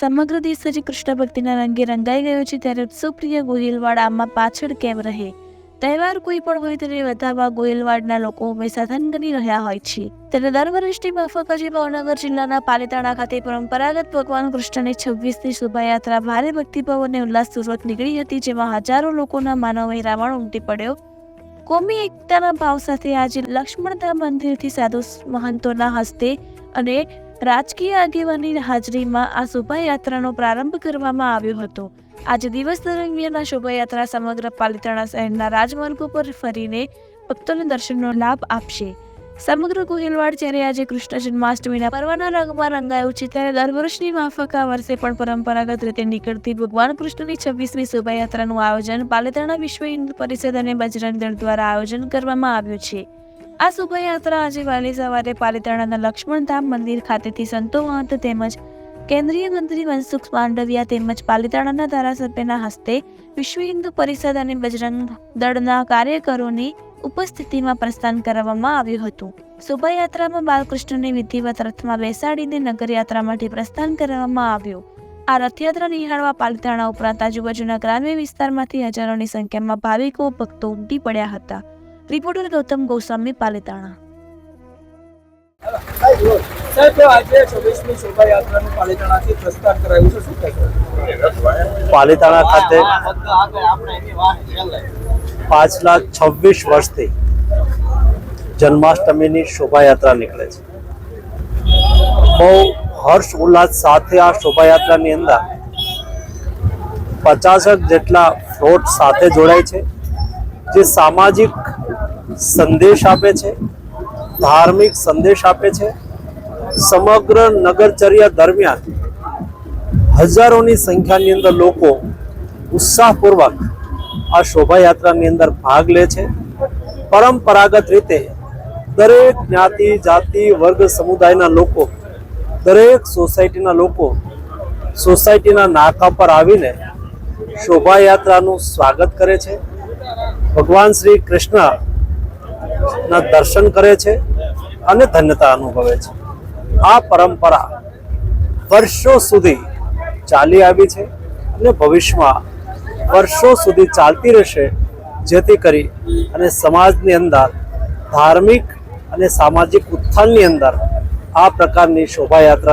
સમગ્ર દેશ હજી કૃષ્ણ ભક્તિના રંગે રંગાઈ ગયો છે, ત્યારે ઉત્સવપ્રિય ગોહિલવાડ આમાં પાછળ કેમ રહે? તહેવાર કોઈ પણ હોય તેને વધારવા ગોયલવાડના લોકો હંમેશા ધનગની રહ્યા હોય છે. ત્યારે દર વર્ષની માફક હજી ભાવનગર જિલ્લાના પાલીતાણા ખાતે પરંપરાગત ભગવાન કૃષ્ણની છવ્વીસની શોભાયાત્રા ભારે ભક્તિભાવ અને ઉલ્લાસપૂર્વક નીકળી હતી, જેમાં હજારો લોકોના માનવ રાવણ ઉમટી પડ્યો. કોમી એકતાના ભાવ સાથે આજે લક્ષ્મણધામ મંદિરથી સાધુ મહંતોના હસ્તે અને રાજકીય આગેવાની હાજરીમાં આ શોભાયાત્રાનો પ્રારંભ કરવામાં આવ્યો હતો. આજે દિવસ દરમિયાન આ શોભાયાત્રા સમગ્ર પાલિતાણા શહેરના રાજમાર્ગો પર ફરીને ભક્તોને દર્શનનો લાભ આપશે. સમગ્ર કોહિલવાડ જ્યારે આજે કૃષ્ણ જન્માષ્ટમીના પર્વના રંગમાં રંગાયું છે, ત્યારે દર વર્ષની માફક આ વર્ષે પણ પરંપરાગત રીતે નીકળતી ભગવાન કૃષ્ણની છવ્વીસમી શોભાયાત્રાનું આયોજન પાલિતાણા વિશ્વ હિન્દુ પરિષદ અને બજરંગ દળ દ્વારા આયોજન કરવામાં આવ્યું છે. આ શોભાયાત્રા આજે વહેલી સવારે પાલિતાણાના લક્ષ્મણધામ મંદિર ખાતેથી સંતો મહંત તેમજ કેન્દ્રીય મંત્રી મનસુખ માંડવિયા તેમજ પાલિતાણાના ધારાસભ્યના હસ્તે વિશ્વ હિન્દુ પરિષદ અને બજરંગ દળના કાર્યકરોની ઉપસ્થિતિમાં પ્રસ્થાન કરાવવામાં આવ્યું હતું. શોભાયાત્રામાં બાલકૃષ્ણને વિધિવત રથમાં બેસાડીને નગરયાત્રા માટે પ્રસ્થાન કરવામાં આવ્યું. આ રથયાત્રા નિહાળવા પાલિતાણા ઉપરાંત આજુબાજુના ગ્રામ્ય વિસ્તારમાંથી હજારોની સંખ્યામાં ભાવિકો ભક્તો ઉમટી પડ્યા હતા. રિપોર્ટર ગૌતમ ગોસ્વામી પાલિતાણા. પાલિતાણા ખાતે પાછલા છવ્વીસ વર્ષથી જન્માષ્ટમીની શોભાયાત્રા નીકળે છે. બહુ હર્ષ ઉલ્લાસ સાથે આ શોભાયાત્રાની અંદર પચાસક જેટલા ફ્લોટ સાથે જોડાય છે. જે સામાજિક સંદેશ આપે છે, ધાર્મિક સંદેશ આપે છે. સમગ્ર નગરચર્યા દરમિયાન હજારોની સંખ્યાની અંદર લોકો ઉત્સાહપૂર્વક આ શોભાયાત્રાની અંદર ભાગ લે છે. પરંપરાગત રીતે દરેક જ્ઞાતિ, જાતિ, વર્ગ, સમુદાયના લોકો, દરેક સોસાયટીના લોકો સોસાયટીના નાકા પર આવીને શોભાયાત્રાનું સ્વાગત કરે છે. ભગવાન શ્રી કૃષ્ણ ના દર્શન કરે છે અને ધન્યતા અનુભવે છે. આ પરંપરા વર્ષો સુધી ચાલી આવી છે અને ભવિષ્યમાં વર્ષો સુધી ચાલતી રહેશે, જેથી કરી અને સમાજની અંદર, ધાર્મિક અને સામાજિક ઉત્થાનની અંદર આ પ્રકારની શોભાયાત્રા